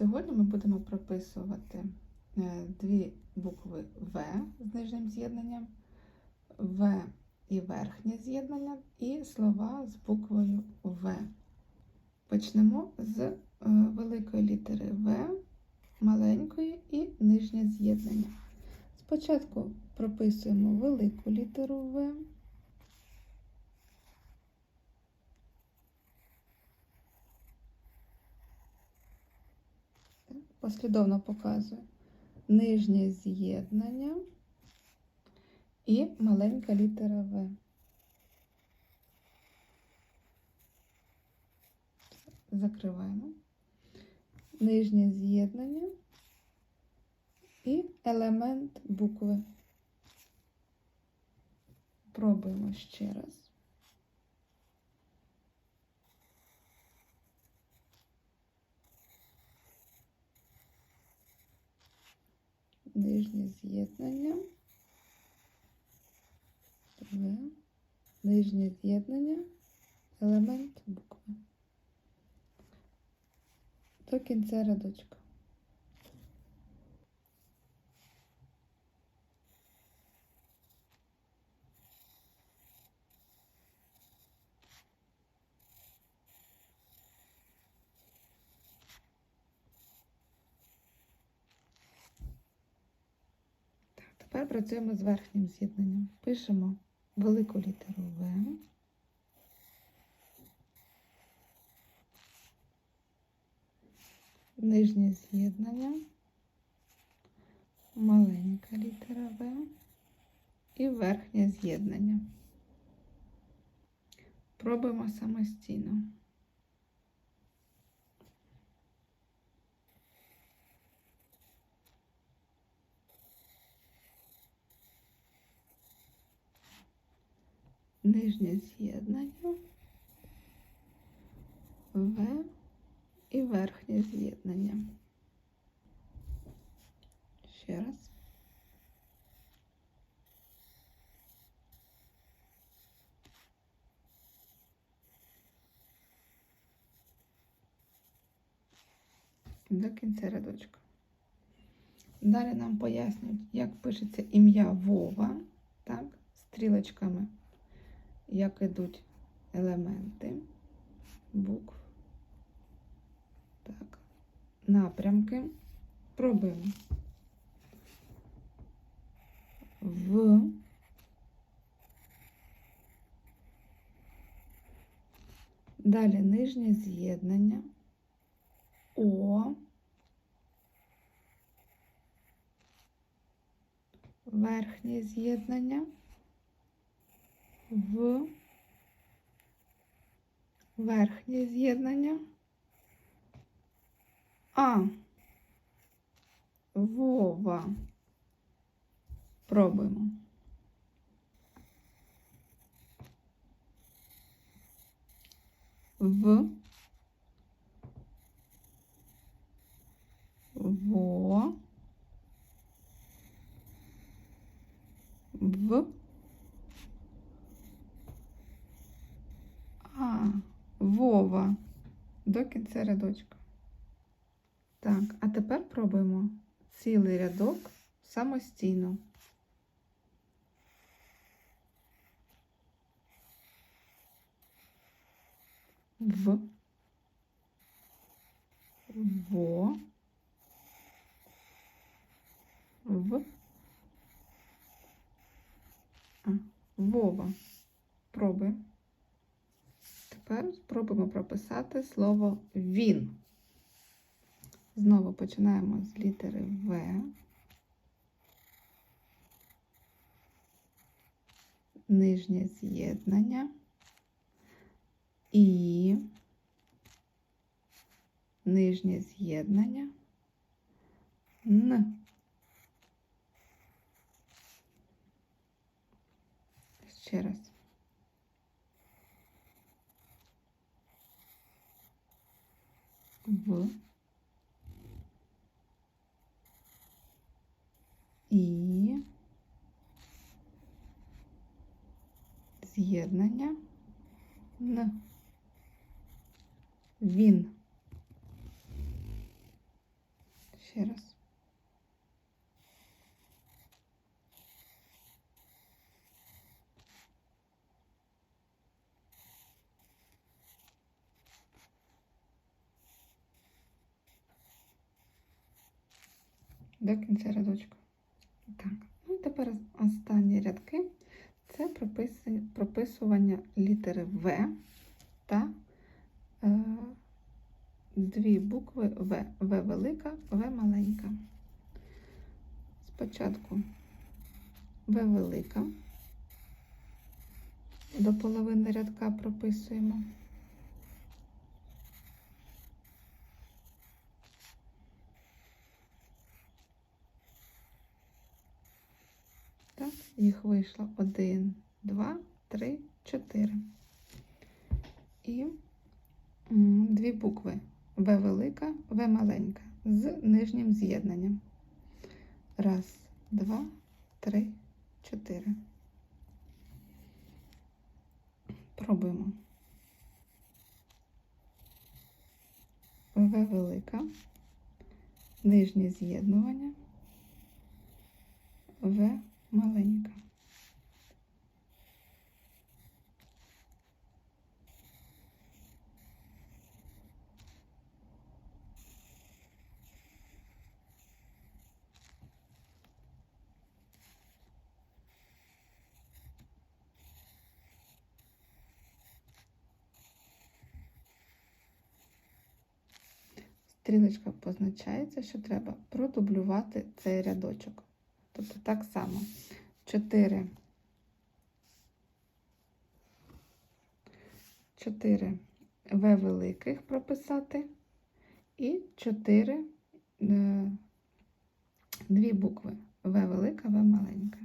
Сьогодні ми будемо прописувати е, дві букви В з нижнім з'єднанням, В і верхнє з'єднання, і слова з буквою В. Почнемо з е, великої літери В, маленької і нижнє з'єднання. Спочатку прописуємо велику літеру В. Послідовно показую нижнє з'єднання і маленька літера В. Закриваємо. Нижнє з'єднання і елемент букви. Пробуємо ще раз. Нижнє з'єднання. друге, Нижнє з'єднання, елемент букви. До кінця рядочка. Так, тепер працюємо з верхнім з'єднанням. Пишемо велику літеру В. Нижнє з'єднання, маленька літера В і верхнє з'єднання. Пробуємо самостійно. Нижнє з'єднання, В і верхнє з'єднання. Ще раз. До кінця рядочка. Далі нам пояснюють, як пишеться ім'я Вова, так, стрілочками, як ідуть елементи букв. Так, напрямки. Пробуємо. В. Далі нижнє з'єднання. О. Верхнє з'єднання. В. Верхнє з'єднання. А. Вова. Пробуємо. В. Во. В. А. Вова. До кінця рядочка. Так, а тепер пробуємо цілий рядок самостійно. В, во, в, а, Вова. Пробуємо. Тепер спробуємо прописати слово він. Знову починаємо з літери В. Нижнє з'єднання і нижнє з'єднання Н. Ще раз. В. І з'єднання Н. Він. Ще раз. До кінця рядочка. Так, ну і тепер останні рядки це прописування літери В та е, дві букви В. В велика, В маленька. Спочатку В велика. До половини рядка прописуємо. Так, їх вийшло один, два, три, чотири. І дві букви В велика, В маленька з нижнім з'єднанням. Раз, два, три, чотири. Пробуємо. В велика, нижнє з'єднування, В маленька. Стрілочка позначається, що треба продублювати цей рядочок. Тобто так само. 4, 4 В великих прописати. І 4 е, дві букви. В велика, В маленька.